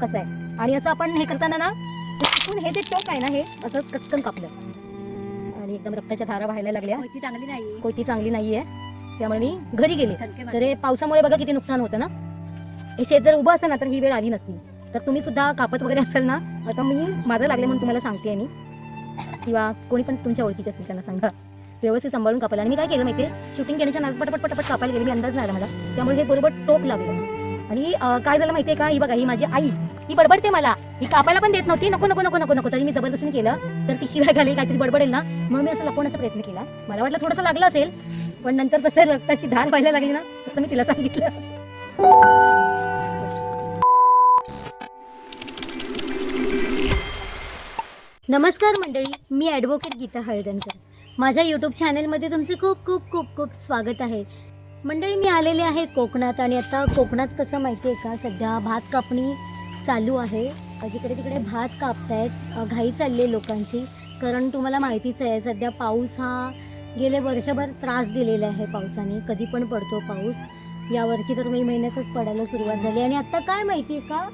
कसं आहे? आणि असं आपण हे करताना ना हे जे टोक आहे ना हे असं कचकन कापलं. आणि एकदम रक्ताच्या धारा व्हायला लागल्या. कोयती चांगली नाही कोयती चांगली नाहीये. त्यामुळे मी घरी गेले. तर हे पावसामुळे बघा किती नुकसान होतं ना. हे शेत जर उभं असेल ना तर ही वेळ आली नसती. तर तुम्ही सुद्धा कापत वगैरे असेल ना आता मी माझं लागले म्हणून तुम्हाला सांगते मी. किंवा कोणी पण तुमच्या ओळखीचे असेल त्यांना सांगा. व्यवस्थित सांभाळून कापायला. आणि मी काय केलं माहितीये? शूटिंग केल्याच्या नाद पटपट पटपट कापायला गेले. मी अंदाज नाही आला मला. त्यामुळे हे बरोबर टोप लागलं. आणि काय झालं माहितीये का? ही बघा ही माझी आई. ही बडबडते मला. ही कापायला पण देत नव्हती. नको नको नको नको नको. तरी मी जबरदस्तीने केलं. तर ती शिवाय घालेल काहीतरी बडबडेल ना? म्हणून मी असं लपवण्याचा प्रयत्न केला. मला वाटलं थोडंसं लागलं असेल पण नंतर तसं रक्ताची धार व्हायला लागली ना तसं मी तिला सांगितलं. नमस्कार मंडळी मी ॲडव्होकेट गीता हळदणकर. माझ्या यूट्यूब चॅनलमध्ये तुमचे खूप खूप खूप खूप स्वागत आहे. मंडळी मी आलेले आहे कोकणात आणि आता कोकणात कसं माहिती आहे का? सध्या भात कापणी चालू आहे. जिकडे तिकडे भात कापतायत घाई चालली आहे लोकांची. कारण तुम्हाला माहितीच आहे सध्या पाऊस हा गेले वर्षभर त्रास दिलेला आहे पावसाने. कधी पण पडतो पाऊस. यावर्षी तर मे महिन्यातच पडायला सुरुवात झाली. आणि आता काय माहिती आहे का?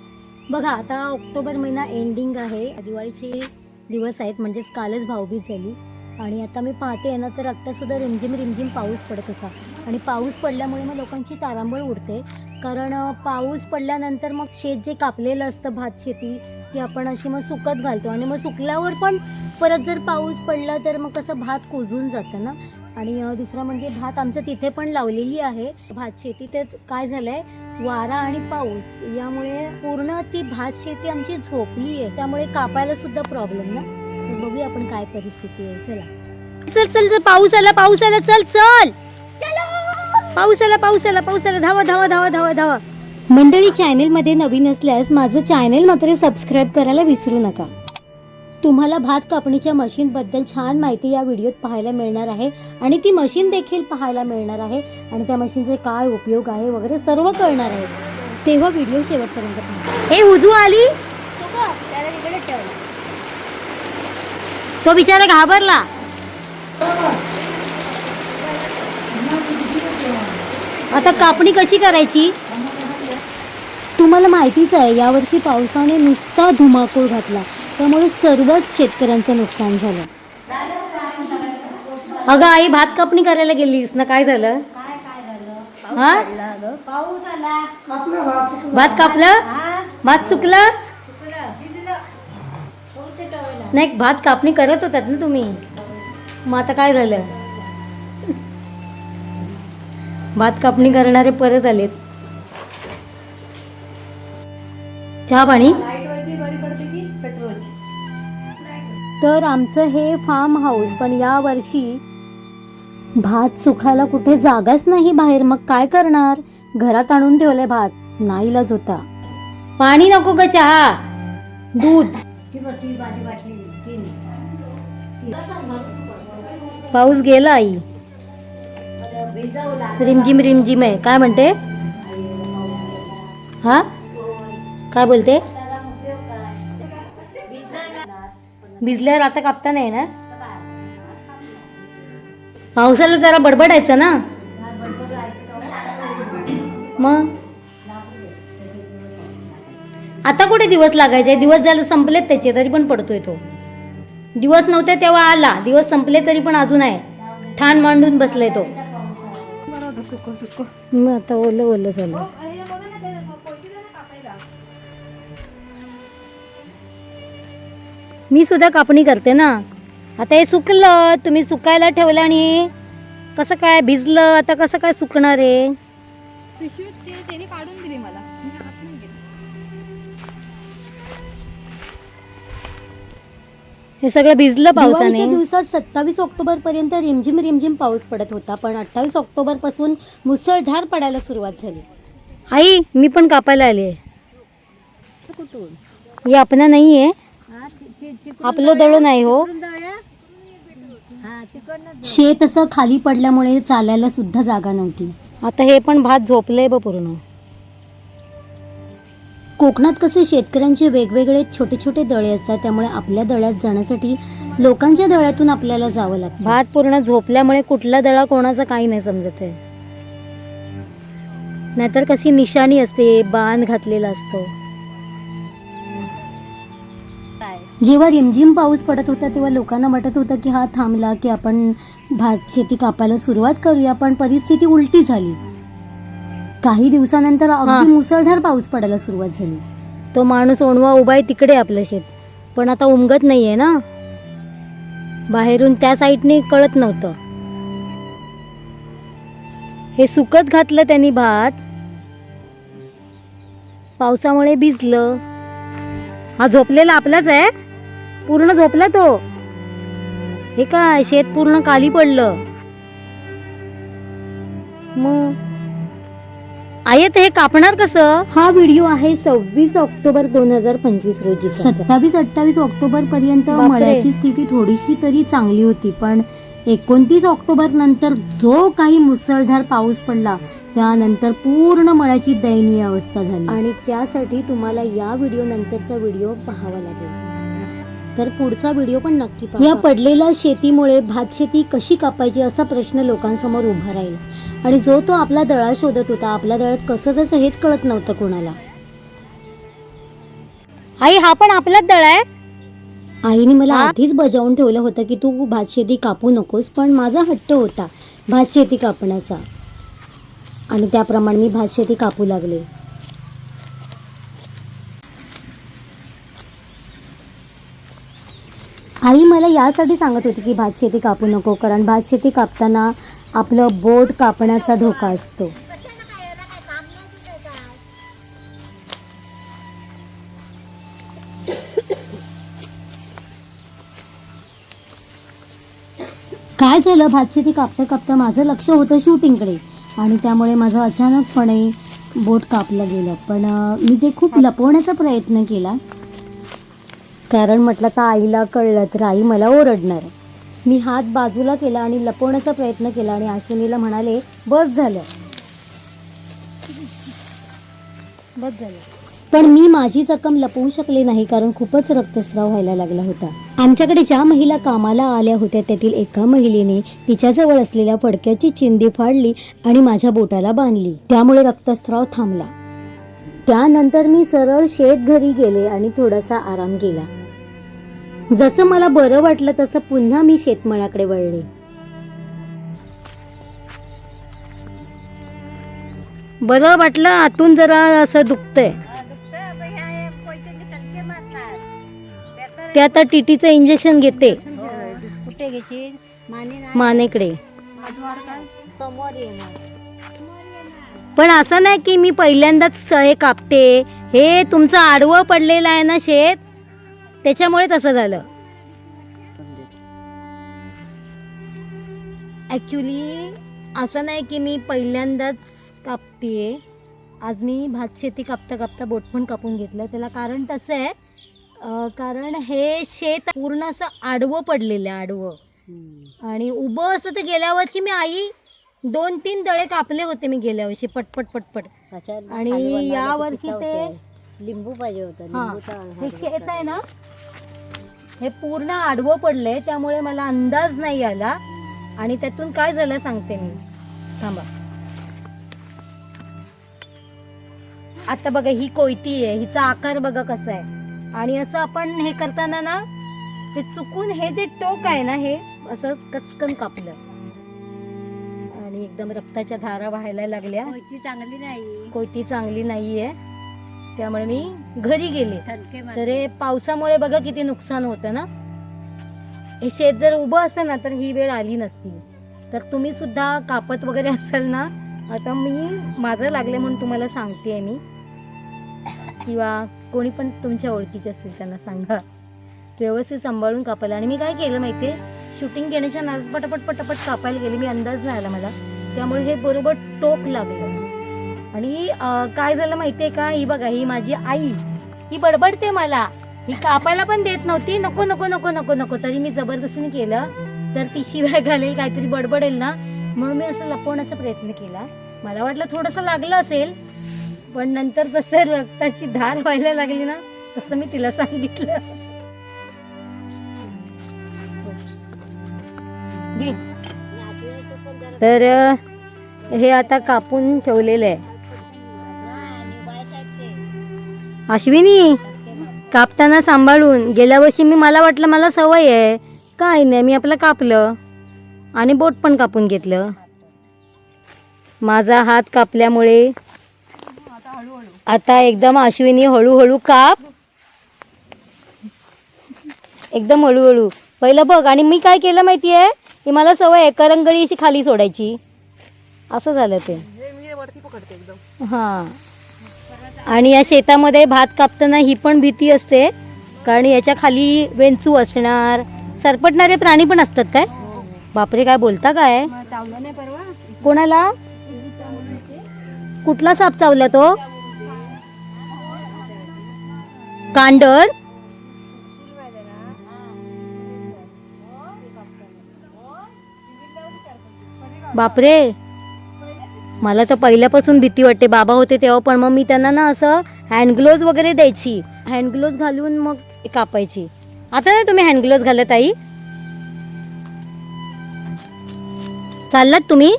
बघा आता ऑक्टोबर महिना एंडिंग आहे. दिवाळीचे दिवस आहेत म्हणजेच कालच भाऊबीज झाली. आणि आता मी पाहते आहे ना तर आत्तासुद्धा रिमझिम रिमझिम पाऊस पडत होता. आणि पाऊस पडल्यामुळे मग लोकांची तारांबळ उडते. कारण पाऊस पडल्यानंतर मग शेत जे कापलेलं असतं भात शेती ती आपण अशी मग सुकत घालतो. आणि मग सुकल्यावर पण परत जर पाऊस पडला तर मग कसं भात कुजून जातं ना? आणि दुसरं म्हणजे भात आमचं तिथे पण लावलेली आहे. भात शेती तर काय झालंय? वारा आणि पाऊस यामुळे पूर्ण ती भात शेती आमची झोपली आहे. त्यामुळे कापायला सुद्धा प्रॉब्लेम ना? तर बघूया आपण काय परिस्थिती आहे. चला. चल चल चल पाऊस आला पाऊस आला चल. चल. पाऊस आला पाऊस आला पाऊस आला धावा धावा धावा धावा धावा. मंडळी चॅनेलमध्ये नवीन असल्यास माझं चॅनेल मात्र सबस्क्राईब करायला विसरू नका. तुम्हाला भात कापणीच्या मशीनबद्दल छान माहिती या व्हिडिओत पाहायला मिळणार आहे आणि ती मशीन देखील पाहायला मिळणार आहे आणि त्या मशीनचे काय उपयोग आहे वगैरे सर्व कळणार आहे. तेव्हा व्हिडिओ शेवटपर्यंत हे हुजू आली? तो बिचारा घाबरला. आता कापणी कशी करायची? तुम्हाला माहितीच आहे यावर्षी पावसाने नुसता धुमाकूळ घातला. त्यामुळे सर्वच शेतकऱ्यांचं नुकसान झालं. अगं आई भात कापणी करायला गेलीस ना काय झालं? हा? भात कापलं? भात चुकलं? नाही भात कापणी करत होतात ना तुम्ही. मग आता काय झालं? भात कापणी करणारे परत आलेत. चहा पाणी? तर आमचं हे फार्म हाऊस पण या वर्षी भात सुखायला कुठे जागाच नाही बाहेर. मग काय करणार? घरात आणून ठेवलंय भात. नाईलाच होता. पाणी नको ग चहा. दूध. पाऊस गेला आई. रिमझिम रिमझिम आहे. काय म्हणते? हा? काय बोलते? भिजल्यावर आता कापता नाही ना? पावसाला जरा बडबडायचं ना? मग? आता कुठे दिवस लागायचे? दिवस झाले संपलेत त्याचे तरी पण पडतोय तो. दिवस नव्हते तेव्हा आला दिवस संपले तरी पण अजून आहे. ठाण मांडून बसलाय तो. मग आता ओलं ओलं झालं. मी सुद्धा कापणी करते ना. आता हे सुकलं तुम्ही सुकायला ठेवलं आणि कसं काय भिजलं आता कसं काय सुकणार आहे? पिशवीत ते त्याने काढून दिली मला. हे सगळं भिजलं पावसाने. दिवसात सत्तावीस ऑक्टोबर पर्यंत रिमझिम रिमझिम पाऊस पडत होता पण अठ्ठावीस ऑक्टोबरपासून मुसळधार पडायला सुरुवात झाली. आई मी पण कापायला आले कुठून? हे आपणा नाही आहे हा, ति- ति- तिकडून आपलं दळून आहे हो. तिकडून जाऊया? हा तिकडनं शेत असं खाली पडल्यामुळे चालायला सुद्धा जागा नव्हती. आता हे पण भात झोपलंय ब पूर्ण. कोकणात कसे शेतकऱ्यांचे वेगवेगळे छोटे छोटे दळे असतात त्यामुळे आपल्या दळ्यात जाण्यासाठी लोकांच्या दळ्यातून आपल्याला जावं लागतं. भात पूर्ण झोपल्यामुळे कुठला दळा कोणाचा काही नाही समजत आहे. नाहीतर कशी निशाणी असते बांध घातलेला असतो. जेव्हा रिमझिम पाऊस पडत होता तेव्हा लोकांना वाटत होतं की हा थांबला की आपण भात शेती कापायला सुरुवात करूया पण परिस्थिती उलटी झाली. काही दिवसानंतर अगदी मुसळधार पाऊस पडायला सुरुवात झाली. तो माणूस ओणवा उभा आहे तिकडे आपलं शेत. पण आता उमगत नाहीये ना? बाहेरून त्या साईडने कळत नव्हतं. हे सुकत घातलं त्यांनी भात. पावसामुळे भिजलं. हा झोपलेला आपलाच आहे? पूर्ण झोपला तो? हे काय शेत पूर्ण खाली पडलं. मग? आयत हे कापणार कसं? हा व्हिडिओ आहे सव्वीस ऑक्टोबर दोन हजार पंचवीस रोजी सत्तावीस अठ्ठावीस ऑक्टोबर पर्यंत. मळ्याची स्थिती थोडीशी तरी चांगली होती पण एकोणतीस ऑक्टोबर नंतर जो काही मुसळधार पाऊस पडला त्यानंतर पूर्ण मळ्याची दयनीय अवस्था झाली. आणि त्यासाठी तुम्हाला या व्हिडिओ नंतरचा व्हिडिओ पाहावा लागेल. तर पुढचा व्हिडिओ पण नक्की या पडलेल्या शेतीमुळे भात शेती कशी कापायची असा प्रश्न लोकांसमोर उभा राहिला. आणि जो तो आपला दळा शोधत होता आपल्या दळात कसं जायचं हेच कळत नव्हतं कोणाला. आई हा पण आपलाच दळा आहे? आईने मला? आधीच बजावून ठेवलं होतं की तू भात शेती कापू नकोस पण माझा हट्ट होता भात शेती कापण्याचा. आणि त्याप्रमाणे मी भात शेती कापू लागले आई मला यासाठी सांगत होती की भात शेती कापू नको कारण भात शेती कापताना आपलं बोट कापण्याचा धोका असतो. काय झालं? भात शेती कापता कापता माझं लक्ष होतं शूटिंगकडे आणि त्यामुळे माझं अचानकपणे बोट कापलं गेलं. पण मी ते खूप लपवण्याचा प्रयत्न केला. कारण म्हटलं तर आईला कळलं तर आई मला ओरडणार मी हात बाजूला केला आणि लपवण्याचा प्रयत्न केला आणि अश्विनीला म्हणाले बस झालं. बस झालं. पण मी माझी जखम लपवू शकले नाही कारण खूपच रक्तस्राव व्हायला लागला होता. आमच्याकडे ज्या महिला कामाला आल्या होत्या त्यातील एका महिलेने तिच्याजवळ असलेल्या फडक्याची चिंदी फाडली आणि माझ्या बोटाला बांधली. त्यामुळे रक्तस्राव थांबला. त्यानंतर मी सरळ शेत घरी गेले आणि थोडासा आराम केला. जसं मला बरं वाटलं तसं पुन्हा मी शेतमळ्याकडे वळले. बरं वाटलं आतून जरा असं दुखतंय. ते आता टीटीचं इंजेक्शन घेते. माने मानेकडे. समोर येणार. पण असं नाही की मी पहिल्यांदाच हे कापते. हे तुमचं आडवं पडलेलं आहे ना शेत? त्याच्यामुळे तसं झालं. ॲक्च्युली असं नाही की मी पहिल्यांदाच कापते आज मी भात शेती कापता कापता बोट पण कापून घेतलं. त्याला कारण तसं आहे कारण हे शेत पूर्ण असं आडवं पडलेलं आहे आडवं. आणि उभं असं तर गेल्या वर्षी मी आई दोन तीन दळे कापले होते मी गेल्या वर्षी पटपट पटपट. आणि या वर्षी ते लिंबू पाहिजे होतं हा. लिंबूचा हे शेत आहे ना? हे पूर्ण आडवं पडलंय त्यामुळे मला अंदाज नाही आला. आणि त्यातून काय झालं सांगते मी. थांबा. आता बघा ही कोयती आहे हिचा आकार बघा कसा आहे. आणि असं आपण हे करताना ना हे चुकून हे जे टोक आहे ना हे असं कसकन कापलं. आणि एकदम रक्ताच्या धारा व्हायला लागल्या. कोयती चांगली नाही. कोयती चांगली नाहीये. त्यामुळे मी घरी गेले. तर हे पावसामुळे बघा किती नुकसान होतं ना. हे शेत जर उभं असतं ना तर ही वेळ आली नसती. तर तुम्ही सुद्धा कापत वगैरे असाल ना आता मी माझं लागले म्हणून तुम्हाला सांगते मी. किंवा कोणी पण तुमच्या ओळखीचे असतील त्यांना सांगा. व्यवस्थित सांभाळून कापायला. आणि मी काय केलं माहितीये? शूटिंग घेण्याच्या ना पटापट पटापट कापायला गेले. मी अंदाज नाही आला मला. त्यामुळे हे बरोबर टोक लागलं. आणि काय झालं माहितीये का? ही बघा ही माझी आई. ही बडबडते मला. ही कापायला पण देत नव्हती. नको नको नको नको नको. तरी मी जबरदस्तीने केलं. तर ती शिवाय घालेल काहीतरी बडबडेल ना? म्हणून मी असं लपवण्याचा प्रयत्न केला. मला वाटलं थोडंसं लागलं असेल पण नंतर जसं रक्ताची धार व्हायला लागली ना तसं मी तिला सांगितलं. घे. तर हे आता कापून ठेवलेलं आहे. अश्विनी कापताना सांभाळून. गेल्या वर्षी मी मला वाटलं मला सवय आहे. काय नाही मी आपलं कापलं. आणि बोट पण कापून घेतलं. माझा हात कापल्यामुळे आता एकदम अश्विनी हळूहळू काप. एकदम हळूहळू. पहिलं बघ आणि मी काय केलं माहिती आहे की मला सवय करंगळी अशी खाली सोडायची. असं झालं ते. हां आणि या शेतामध्ये भात कापताना ही पण भीती असते कारण याच्या खाली वेंचू असणार. सरपटणारे प्राणी पण असतात काय? बापरे काय बोलता काय? कोणाला? कुठला साप चावला तो? कांडर? बापरे. मला तर पहिल्यापासून भीती वाटते. बाबा होते तेव्हा पण मग मी त्यांना ना असं हँडग्लोज वगैरे द्यायची. हँडग्लोव्ज घालून मग कापायची. आता नाही तुम्ही हँडग्लोज घालत आई. चाललात तुम्ही?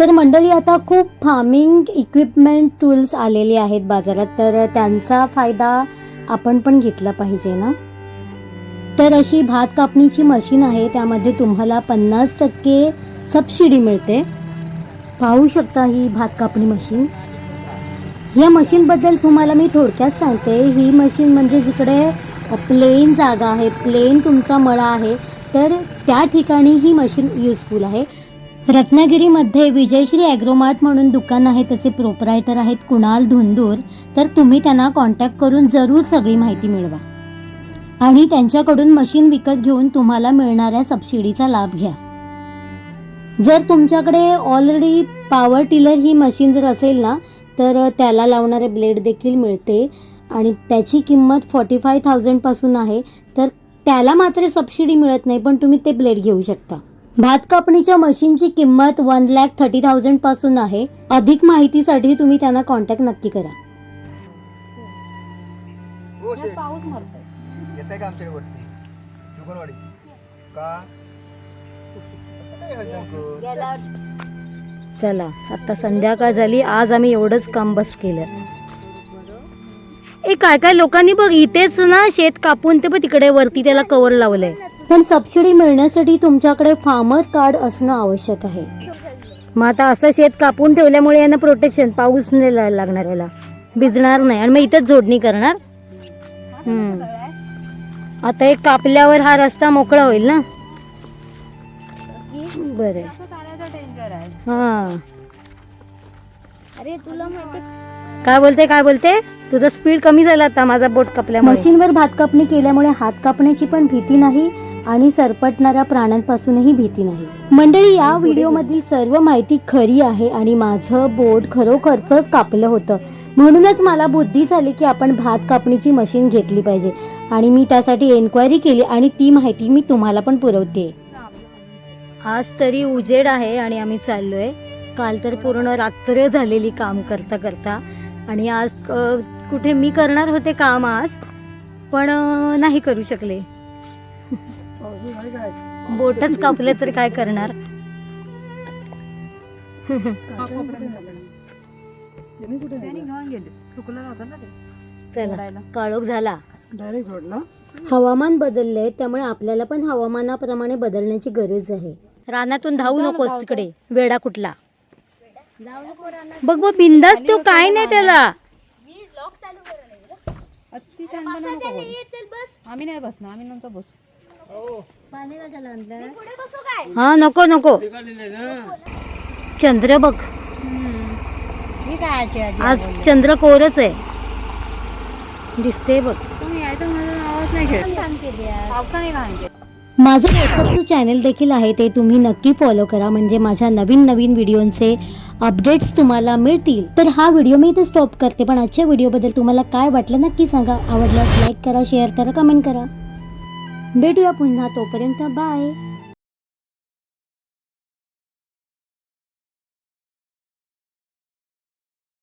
तर मंडळी आता खूप फार्मिंग इक्विपमेंट टूल्स आलेले आहेत बाजारात. तर त्यांचा फायदा आपण पण घेतला पाहिजे ना? तर अशी भात कापणीची मशीन आहे त्यामध्ये तुम्हाला पन्नास टक्के सबसिडी मिळते. पाहू शकता ही भात कापणी मशीन. या मशीनबद्दल तुम्हाला मी थोडक्यात सांगते. ही मशीन म्हणजे जिकडे प्लेन जागा आहे प्लेन तुमचा मळा आहे तर त्या ठिकाणी ही मशीन युजफुल आहे. रत्नागिरीमध्ये विजयश्री ॲग्रोमार्ट म्हणून दुकान आहे त्याचे प्रोपरायटर आहेत कुणाल धुंदूर. तर तुम्ही त्यांना कॉन्टॅक्ट करून जरूर सगळी माहिती मिळवा. आणि त्यांच्याकडून मशीन विकत घेऊन तुम्हाला मिळणाऱ्या सबसिडीचा लाभ घ्या. जर तुमच्याकडे ऑलरेडी पॉवर टिलर ही मशीन जर असेल ना तर त्याला लावणारे ब्लेड देखील मिळते आणि त्याची किंमत फॉर्टी फाय थाउजंडपासून आहे तर त्याला मात्र सबसिडी मिळत नाही पण तुम्ही ते ब्लेड घेऊ शकता. भात कापणीच्या मशीनची किंमत वन लॅक थर्टी थाउजंडपासून आहे. अधिक माहितीसाठी तुम्ही त्यांना कॉन्टॅक्ट नक्की करा. पाऊस आहे का आमच्याकडे वरती? दुकानवाडी? का? काय? चला आता संध्याकाळ झाली. आज आम्ही एवढंच काम बस केलं. ए काय काय लोकांनी बघ इथेच ना शेत कापून ते बघ तिकडे वरती त्याला कवर लावलंय. पण सबसिडी मिळण्यासाठी तुमच्याकडे फार्मर कार्ड असणं आवश्यक आहे. मग आता असं शेत कापून ठेवल्यामुळे यांना प्रोटेक्शन पाऊस नाही ला- लागणार याला. भिजणार नाही. आणि मग इथंच जोडणी करणार? हम्म. आता एक कापल्यावर हा रस्ता मोकळा होईल ना? बरं. हा. अरे तुला काय बोलते काय बोलते? तुझा स्पीड कमी झाला आता माझा बोट कापल्या मशीनवर भात कापणी केल्यामुळे हात कापण्याची पण भीती नाही आणि सरपटणाऱ्या प्राण्यांपासूनही भीती नाही. मंडळी या व्हिडिओमधील सर्व माहिती खरी आहे आणि माझं बोट खरोखरच कापलं होतं. म्हणूनच मला बुद्धी झाली की आपण भात कापणीची मशीन घेतली पाहिजे. आणि मी त्यासाठी एन्क्वायरी केली आणि ती माहिती मी तुम्हाला पण पुरवते. आज तरी उजेड आहे आणि आम्ही चाललोय. काल तर पूर्ण रात्र झालेली काम करता करता. आणि आज कुठे मी करणार होते काम आज? पण नाही करू शकले. बोटच कापले तर काय करणार? चला. काळोख झाला. हवामान बदललंय त्यामुळे आपल्याला पण हवामानाप्रमाणे बदलण्याची गरज आहे. रानातून धावू नकोस तिकडे. वेडा कुठला? बघ बघ बिंदास तो काय नाही त्याला. नको. आम्ही नाही बसणार आम्ही नंतर बसू. हा नको नको. चंद्र बघ. आज चंद्र कोरच आहे. दिसते बघ. माझं माझं व्हॉट्सअपचं चॅनल देखील आहे ते तुम्ही नक्की फॉलो करा. म्हणजे माझ्या नवीन नवीन व्हिडिओंचे अपडेट्स तुम्हाला मिळतील. तर हा व्हिडिओ मी इथे स्टॉप करते. पण आजच्या व्हिडिओबद्दल तुम्हाला काय वाटलं नक्की सांगा. आवडल्यास लाईक करा शेअर करा कमेंट करा. भेटूया पुन्हा तोपर्यंत बाय.